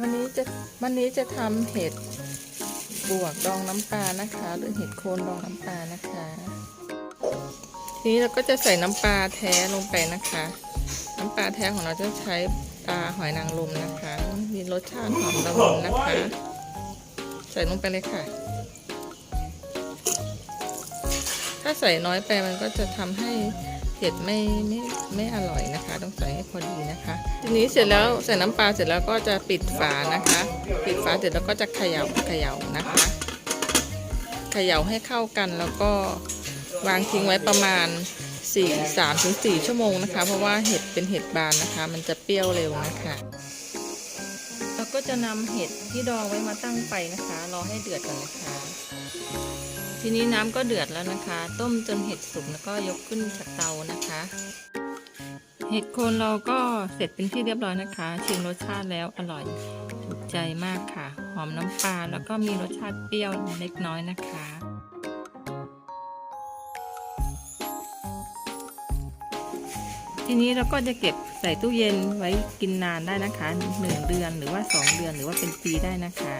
วันนี้จะวันนี้จะทำเห็ดบวกดองน้ำปลานะคะ หรือเห็ดโคนดองน้ำปลานะคะทีนี้เราก็จะใส่น้ำปลาแท้ลงไปนะคะ น้ำปลาแท้ของเราจะใช้ปลาหอยนางรมนะคะ มีรสชาติหอมละมุนนะคะ ใส่ลงไปเลยค่ะ ถ้าใส่น้อยไปมันก็จะทำให้เห็ดไม่ไม่ไม่อร่อยนะคะ ต้องใส่ให้พอดีนะคะ ทีนี้เสร็จแล้วใส่น้ำปลาเสร็จแล้วก็จะปิดฝานะคะ ปิดฝาเสร็จแล้วก็จะเขย่าเขย่านะคะเขย่าให้เข้ากันแล้วก็วางทิ้งไว้ประมาณ4 3ถึง4ชั่วโมงนะคะ เพราะว่าเห็ดเป็นเห็ดบานนะคะ มันจะเปรี้ยวเร็วนะคะเราก็จะนำเห็ดที่ดองไว้มาตั้งไฟนะคะ รอให้เดือดก่อนนะคะ ทีนี้น้ำก็เดือดแล้วนะคะ ต้มจนเห็ดสุกแล้วก็ยกขึ้นจากเตานะคะ เห็ดโคนเราก็เสร็จเป็นที่เรียบร้อยนะคะ ชิมรสชาติแล้วอร่อยถูกใจมากค่ะ หอมน้ำปลาแล้วก็มีรสชาติเปรี้ยวเล็กน้อยนะคะทีนี้เราก็จะเก็บใส่ตู้เย็นไว้กินนานได้นะคะหนึ่งเดือนหรือว่าสองเดือนหรือว่าเป็นปีได้นะคะ